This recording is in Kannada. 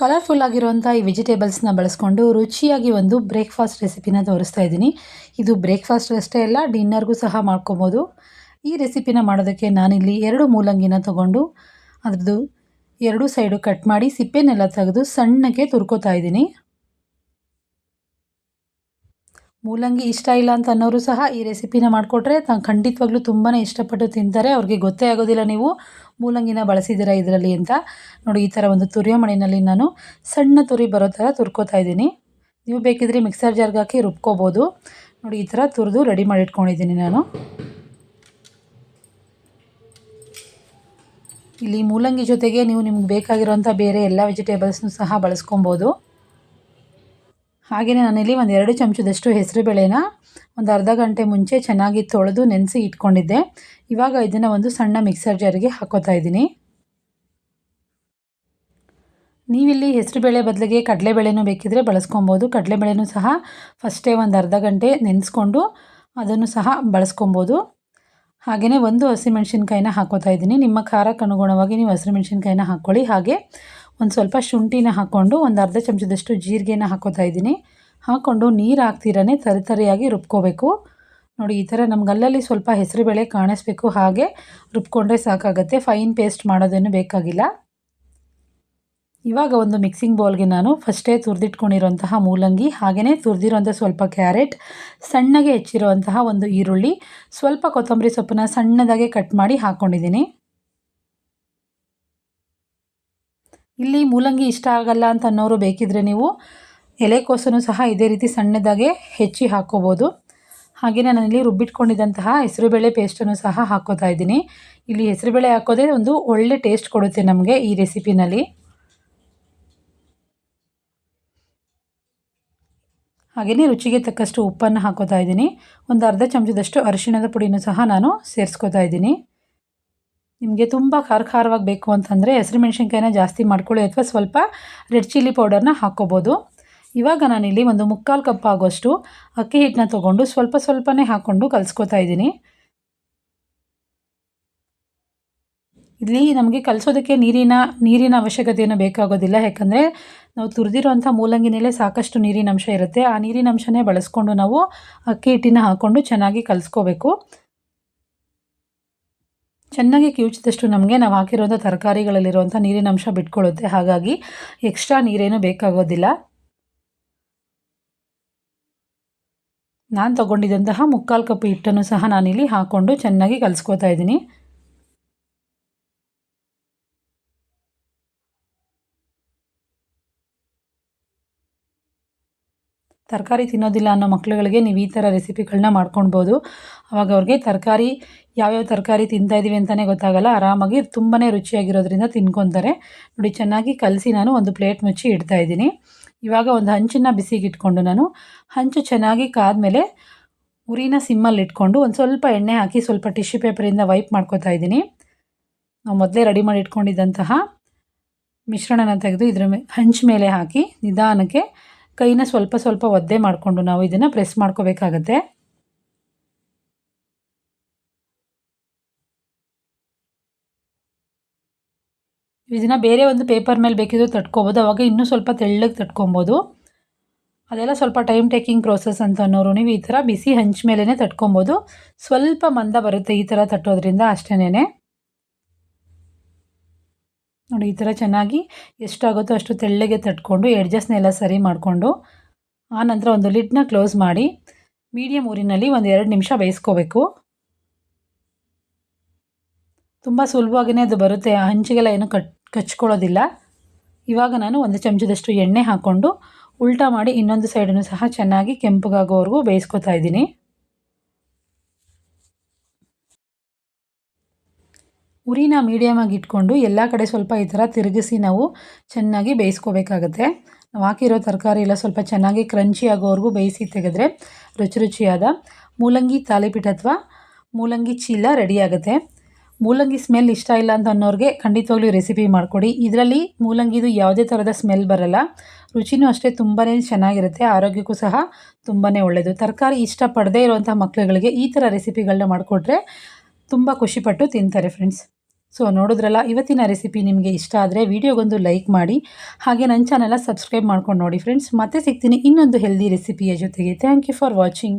ಕಲರ್ಫುಲ್ ಆಗಿರುವಂಥ ಈ ವೆಜಿಟೇಬಲ್ಸ್ನ ಬಳಸ್ಕೊಂಡು ರುಚಿಯಾಗಿ ಒಂದು ಬ್ರೇಕ್ಫಾಸ್ಟ್ ರೆಸಿಪಿನ ತೋರಿಸ್ತಾ ಇದ್ದೀನಿ. ಇದು ಬ್ರೇಕ್ಫಾಸ್ಟ್ ಅಷ್ಟೇ ಅಲ್ಲ ಡಿನ್ನರ್ಗೂ ಸಹ ಮಾಡ್ಕೊಬೋದು. ಈ ರೆಸಿಪಿನ ಮಾಡೋದಕ್ಕೆ ನಾನಿಲ್ಲಿ ಎರಡು ಮೂಲಂಗಿನ ತೊಗೊಂಡು ಅದರದ್ದು ಎರಡು ಸೈಡು ಕಟ್ ಮಾಡಿ ಸಿಪ್ಪೆನೆಲ್ಲ ತೆಗೆದು ಸಣ್ಣಗೆ ತುರ್ಕೋತಾ ಇದ್ದೀನಿ. ಮೂಲಂಗಿ ಇಷ್ಟ ಇಲ್ಲ ಅಂತ ಅನ್ನೋರು ಸಹ ಈ ರೆಸಿಪಿನ ಮಾಡಿಕೊಟ್ರೆ ತ ಖಂಡಿತವಾಗ್ಲೂ ತುಂಬಾ ಇಷ್ಟಪಟ್ಟು ತಿಂತಾರೆ. ಅವ್ರಿಗೆ ಗೊತ್ತೇ ಆಗೋದಿಲ್ಲ ನೀವು ಮೂಲಂಗಿನ ಬಳಸಿದ್ದೀರಾ ಇದರಲ್ಲಿ ಅಂತ. ನೋಡಿ, ಈ ಥರ ಒಂದು ತುರಿಯೋ ನಾನು ಸಣ್ಣ ತುರಿ ಬರೋ ಥರ ತುರ್ಕೋತಾ ಇದ್ದೀನಿ. ನೀವು ಬೇಕಿದ್ರೆ ಮಿಕ್ಸರ್ ಜಾರ್ಗೆ ಹಾಕಿ ರುಬ್ಕೋಬೋದು. ನೋಡಿ, ಈ ಥರ ತುರಿದು ರೆಡಿ ಮಾಡಿ ಇಟ್ಕೊಂಡಿದ್ದೀನಿ ನಾನು. ಇಲ್ಲಿ ಮೂಲಂಗಿ ಜೊತೆಗೆ ನೀವು ನಿಮ್ಗೆ ಬೇಕಾಗಿರೋಂಥ ಬೇರೆ ಎಲ್ಲ ವೆಜಿಟೇಬಲ್ಸ್ನೂ ಸಹ ಬಳಸ್ಕೊಬೋದು. ಹಾಗೆಯೇ ನಾನಿಲ್ಲಿ ಒಂದು ಎರಡು ಚಮಚದಷ್ಟು ಹೆಸರುಬೇಳೆನ ಒಂದು ಅರ್ಧ ಗಂಟೆ ಮುಂಚೆ ಚೆನ್ನಾಗಿ ತೊಳೆದು ನೆನೆಸಿ ಇಟ್ಕೊಂಡಿದ್ದೆ. ಇವಾಗ ಇದನ್ನು ಒಂದು ಸಣ್ಣ ಮಿಕ್ಸರ್ ಜಾರಿಗೆ ಹಾಕೋತಾ ಇದ್ದೀನಿ. ನೀವಿಲ್ಲಿ ಹೆಸರುಬೇಳೆ ಬದಲಿಗೆ ಕಡಲೆಬೇಳೆನೂ ಬೇಕಿದ್ರೆ ಬಳಸ್ಕೊಬೋದು. ಕಡಲೆಬೇಳೆನೂ ಸಹ ಫಸ್ಟೇ ಒಂದು ಅರ್ಧ ಗಂಟೆ ನೆನೆಸ್ಕೊಂಡು ಅದನ್ನು ಸಹ ಬಳಸ್ಕೊಬೋದು. ಹಾಗೆಯೇ ಒಂದು ಹಸಿಮೆಣ್ಸಿನ್ಕಾಯಿನ ಹಾಕೋತಾ ಇದ್ದೀನಿ. ನಿಮ್ಮ ಖಾರಕ್ಕೆ ಅನುಗುಣವಾಗಿ ನೀವು ಹಸಿಮೆಣ್ಸಿನ್ಕಾಯಿನ ಹಾಕ್ಕೊಳ್ಳಿ ಹಾಗೆ ಒಂದು ಸ್ವಲ್ಪ ಶುಂಠಿನ ಹಾಕ್ಕೊಂಡು ಒಂದು ಅರ್ಧ ಚಮಚದಷ್ಟು ಜೀರಿಗೆನ ಹಾಕೋತಾ ಇದ್ದೀನಿ. ಹಾಕ್ಕೊಂಡು ನೀರು ಹಾಕ್ತಿರೇ ತರಿತರಿಯಾಗಿ ರುಬ್ಕೋಬೇಕು. ನೋಡಿ, ಈ ಥರ ನಮ್ಗೆ ಅಲ್ಲಲ್ಲಿ ಸ್ವಲ್ಪ ಹೆಸರುಬೇಳೆ ಕಾಣಿಸ್ಬೇಕು. ಹಾಗೆ ರುಬ್ಕೊಂಡ್ರೆ ಸಾಕಾಗುತ್ತೆ. ಫೈನ್ ಪೇಸ್ಟ್ ಮಾಡೋದೇನು ಬೇಕಾಗಿಲ್ಲ. ಇವಾಗ ಒಂದು ಮಿಕ್ಸಿಂಗ್ ಬೌಲ್ಗೆ ನಾನು ಫಸ್ಟೇ ತುರಿದಿಟ್ಕೊಂಡಿರೋಂತಹ ಮೂಲಂಗಿ ಹಾಗೆಯೇ ತುರಿದಿರೋಂಥ ಸ್ವಲ್ಪ ಕ್ಯಾರೆಟ್, ಸಣ್ಣಗೆ ಹೆಚ್ಚಿರುವಂತಹ ಒಂದು ಈರುಳ್ಳಿ, ಸ್ವಲ್ಪ ಕೊತ್ತಂಬರಿ ಸೊಪ್ಪನ್ನ ಸಣ್ಣದಾಗೆ ಕಟ್ ಮಾಡಿ ಹಾಕ್ಕೊಂಡಿದ್ದೀನಿ ಇಲ್ಲಿ ಮೂಲಂಗಿ ಇಷ್ಟ ಆಗಲ್ಲ ಅಂತ ಅನ್ನೋರು ಬೇಕಿದ್ರೆ ನೀವು ಎಲೆಕೋಸನ್ನು ಸಹ ಇದೇ ರೀತಿ ಸಣ್ಣದಾಗೆ ಹೆಚ್ಚಿ ಹಾಕ್ಕೋಬೋದು ಹಾಗೆಯೇ ನಾನಿಲ್ಲಿ ರುಬ್ಬಿಟ್ಕೊಂಡಿದ್ದಂತಹ ಹೆಸರುಬೇಳೆ ಪೇಸ್ಟನ್ನು ಸಹ ಹಾಕೋತಾ ಇದ್ದೀನಿ. ಇಲ್ಲಿ ಹೆಸರುಬೇಳೆ ಹಾಕೋದೇ ಒಂದು ಒಳ್ಳೆ ಟೇಸ್ಟ್ ಕೊಡುತ್ತೆ ನಮಗೆ ಈ ರೆಸಿಪಿನಲ್ಲಿ. ಹಾಗೆಯೇ ರುಚಿಗೆ ತಕ್ಕಷ್ಟು ಉಪ್ಪನ್ನು ಹಾಕೋತಾ ಇದ್ದೀನಿ. ಒಂದು ಅರ್ಧ ಚಮಚದಷ್ಟು ಅರಿಶಿಣದ ಪುಡಿನೂ ಸಹ ನಾನು ಸೇರಿಸ್ಕೋತಾ ಇದ್ದೀನಿ. ನಿಮಗೆ ತುಂಬ ಖಾರ ಖಾರವಾಗಿ ಬೇಕು ಅಂತಂದರೆ ಹೆಸರು ಮೆಣಸಿನ್ಕಾಯಿನ ಜಾಸ್ತಿ ಮಾಡ್ಕೊಳ್ಳಿ ಅಥವಾ ಸ್ವಲ್ಪ ರೆಡ್ ಚಿಲ್ಲಿ ಪೌಡರ್ನ ಹಾಕ್ಕೋಬೋದು. ಇವಾಗ ನಾನಿಲ್ಲಿ ಒಂದು ಮುಕ್ಕಾಲು ಕಪ್ ಆಗೋಷ್ಟು ಅಕ್ಕಿ ಹಿಟ್ಟನ್ನ ತೊಗೊಂಡು ಸ್ವಲ್ಪ ಸ್ವಲ್ಪನೇ ಹಾಕ್ಕೊಂಡು ಕಲಿಸ್ಕೊತಾ ಇದ್ದೀನಿ. ಇಲ್ಲಿ ನಮಗೆ ಕಲಿಸೋದಕ್ಕೆ ನೀರಿನ ನೀರಿನ ಅವಶ್ಯಕತೆಯನ್ನು ಬೇಕಾಗೋದಿಲ್ಲ. ಯಾಕಂದರೆ ನಾವು ತುರಿದಿರೋಂಥ ಮೂಲಂಗಿನಲ್ಲೇ ಸಾಕಷ್ಟು ನೀರಿನ ಅಂಶ ಇರುತ್ತೆ. ಆ ನೀರಿನ ಅಂಶನೇ ಬಳಸ್ಕೊಂಡು ನಾವು ಅಕ್ಕಿ ಹಿಟ್ಟಿನ ಹಾಕ್ಕೊಂಡು ಚೆನ್ನಾಗಿ ಕಲಿಸ್ಕೋಬೇಕು. ಚೆನ್ನಾಗಿ ಕಿವುಚಿದಷ್ಟು ನಮಗೆ ನಾವು ಹಾಕಿರೋಂಥ ತರಕಾರಿಗಳಲ್ಲಿರುವಂಥ ನೀರಿನ ಅಂಶ ಬಿಟ್ಕೊಳ್ಳುತ್ತೆ ಹಾಗಾಗಿ ಎಕ್ಸ್ಟ್ರಾ ನೀರೇನು ಬೇಕಾಗೋದಿಲ್ಲ. ನಾನು ತಗೊಂಡಿದ್ದಂತಹ ಮುಕ್ಕಾಲು ಕಪ್ ಹಿಟ್ಟನ್ನು ಸಹ ನಾನಿಲ್ಲಿ ಹಾಕ್ಕೊಂಡು ಚೆನ್ನಾಗಿ ಕಲಿಸ್ಕೋತಾ ಇದ್ದೀನಿ. ತರಕಾರಿ ತಿನ್ನೋದಿಲ್ಲ ಅನ್ನೋ ಮಕ್ಳುಗಳಿಗೆ ನೀವು ಈ ಥರ ರೆಸಿಪಿಗಳನ್ನ ಮಾಡ್ಕೊಳ್ಬೋದು. ಅವಾಗ ಅವ್ರಿಗೆ ತರಕಾರಿ, ಯಾವ್ಯಾವ ತರಕಾರಿ ತಿಂತಾ ಇದ್ದೀವಿ ಅಂತಲೇ ಗೊತ್ತಾಗಲ್ಲ. ಆರಾಮಾಗಿ ತುಂಬಾ ರುಚಿಯಾಗಿರೋದ್ರಿಂದ ತಿನ್ಕೊತಾರೆ. ನೋಡಿ, ಚೆನ್ನಾಗಿ ಕಲಸಿ ನಾನು ಒಂದು ಪ್ಲೇಟ್ ಮುಚ್ಚಿ ಇಡ್ತಾ ಇದ್ದೀನಿ. ಇವಾಗ ಒಂದು ಹಂಚನ್ನು ಬಿಸಿಗೆ ಇಟ್ಕೊಂಡು ನಾನು ಹಂಚು ಚೆನ್ನಾಗಿ ಕಾದ್ಮೇಲೆ ಉರಿನ ಸಿಮ್ಮಲ್ಲಿ ಇಟ್ಕೊಂಡು ಒಂದು ಸ್ವಲ್ಪ ಎಣ್ಣೆ ಹಾಕಿ ಸ್ವಲ್ಪ ಟಿಶ್ಯೂ ಪೇಪರಿಂದ ವೈಪ್ ಮಾಡ್ಕೋತಾ ಇದ್ದೀನಿ. ನಾವು ಮೊದಲೇ ರೆಡಿ ಮಾಡಿ ಇಟ್ಕೊಂಡಿದ್ದಂತಹ ಮಿಶ್ರಣನ ತೆಗೆದು ಇದರ ಮೇ, ಹಂಚು ಮೇಲೆ ಹಾಕಿ ನಿಧಾನಕ್ಕೆ ಕೈನ ಸ್ವಲ್ಪ ಸ್ವಲ್ಪ ಒದ್ದೆ ಮಾಡಿಕೊಂಡು ನಾವು ಇದನ್ನು ಪ್ರೆಸ್ ಮಾಡ್ಕೋಬೇಕಾಗತ್ತೆ. ಇದನ್ನು ಬೇರೆ ಒಂದು ಪೇಪರ್ ಮೇಲೆ ಬೇಕಿದ್ರು ತಟ್ಕೊಬೋದು, ಅವಾಗ ಇನ್ನೂ ಸ್ವಲ್ಪ ತೆಳ್ಳಗೆ ತಟ್ಕೊಬೋದು. ಅದೆಲ್ಲ ಸ್ವಲ್ಪ ಟೈಮ್ ಟೇಕಿಂಗ್ ಪ್ರೋಸೆಸ್ ಅಂತ ಅನ್ನೋರು ನೀವು ಈ ಥರ ಬಿಸಿ ಹಂಚ ಮೇಲೇ ತಟ್ಕೊಬೋದು. ಸ್ವಲ್ಪ ಮಂದ ಬರುತ್ತೆ ಈ ಥರ ತಟ್ಟೋದ್ರಿಂದ ಅಷ್ಟೇನೆ ನೋಡಿ, ಈ ಥರ ಚೆನ್ನಾಗಿ ಎಷ್ಟಾಗುತ್ತೋ ಅಷ್ಟು ತೆಳ್ಳಗೆ ತಟ್ಕೊಂಡು ಎಡ್ಜಸ್ನೆಲ್ಲ ಸರಿ ಮಾಡಿಕೊಂಡು ಆನಂತರ ಒಂದು ಲಿಡ್ನ ಕ್ಲೋಸ್ ಮಾಡಿ ಮೀಡಿಯಮ್ ಊರಿನಲ್ಲಿ ಒಂದು ಎರಡು ನಿಮಿಷ ಬೇಯಿಸ್ಕೋಬೇಕು. ತುಂಬ ಸುಲಭವಾಗಿಯೇ ಅದು ಬರುತ್ತೆ. ಆ ಹಂಚಿಗೆಲ್ಲ ಏನು ಕಟ್, ಕಚ್ಕೊಳ್ಳೋದಿಲ್ಲ. ಇವಾಗ ನಾನು ಒಂದು ಚಮಚದಷ್ಟು ಎಣ್ಣೆ ಹಾಕ್ಕೊಂಡು ಉಲ್ಟಾ ಮಾಡಿ ಇನ್ನೊಂದು ಸೈಡನ್ನು ಸಹ ಚೆನ್ನಾಗಿ ಕೆಂಪಗಾಗೋವರೆಗೂ ಬೇಯಿಸ್ಕೊತಾ ಇದ್ದೀನಿ. ಉರಿನ ಮೀಡಿಯಮಾಗಿ ಇಟ್ಕೊಂಡು ಎಲ್ಲ ಕಡೆ ಸ್ವಲ್ಪ ಈ ಥರ ತಿರುಗಿಸಿ ನಾವು ಚೆನ್ನಾಗಿ ಬೇಯಿಸ್ಕೋಬೇಕಾಗತ್ತೆ. ನಾವು ಹಾಕಿರೋ ತರಕಾರಿ ಎಲ್ಲ ಸ್ವಲ್ಪ ಚೆನ್ನಾಗಿ ಕ್ರಂಚಿ ಆಗೋವರೆಗೂ ಬೇಯಿಸಿ ತೆಗೆದ್ರೆ ರುಚಿ ರುಚಿಯಾದ ಮೂಲಂಗಿ ತಾಲಿಪೀಠ ಅಥವಾ ಮೂಲಂಗಿ ಚೀಲ ರೆಡಿ ಆಗುತ್ತೆ. ಮೂಲಂಗಿ ಸ್ಮೆಲ್ ಇಷ್ಟ ಇಲ್ಲ ಅಂತ ಅನ್ನೋರಿಗೆ ಖಂಡಿತವಾಗ್ಲೂ ರೆಸಿಪಿ ಮಾಡಿಕೊಡಿ. ಇದರಲ್ಲಿ ಮೂಲಂಗಿದು ಯಾವುದೇ ಥರದ ಸ್ಮೆಲ್ ಬರಲ್ಲ. ರುಚಿನೂ ಅಷ್ಟೇ ತುಂಬಾ ಚೆನ್ನಾಗಿರುತ್ತೆ. ಆರೋಗ್ಯಕ್ಕೂ ಸಹ ತುಂಬಾ ಒಳ್ಳೆಯದು ತರಕಾರಿ ಇಷ್ಟಪಡದೇ ಇರುವಂಥ ಮಕ್ಕಳುಗಳಿಗೆ ಈ ಥರ ರೆಸಿಪಿಗಳನ್ನ ಮಾಡಿಕೊಟ್ರೆ ತುಂಬ ಖುಷಿಪಟ್ಟು ತಿಂತಾರೆ ಫ್ರೆಂಡ್ಸ್ ಸೊ ನೋಡಿದ್ರಲ್ಲ, ಇವತ್ತಿನ ರೆಸಿಪಿ ನಿಮಗೆ ಇಷ್ಟ ಆದರೆ ವಿಡಿಯೋಗೊಂದು ಲೈಕ್ ಮಾಡಿ, ಹಾಗೆ ನನ್ನ ಚಾನೆಲ ಸಬ್ಸ್ಕ್ರೈಬ್ ಮಾಡ್ಕೊಂಡು ನೋಡಿ ಫ್ರೆಂಡ್ಸ್ ಮತ್ತೆ ಸಿಗ್ತೀನಿ ಇನ್ನೊಂದು ಹೆಲ್ದಿ ರೆಸಿಪಿಯ ಜೊತೆಗೆ. Thank you for watching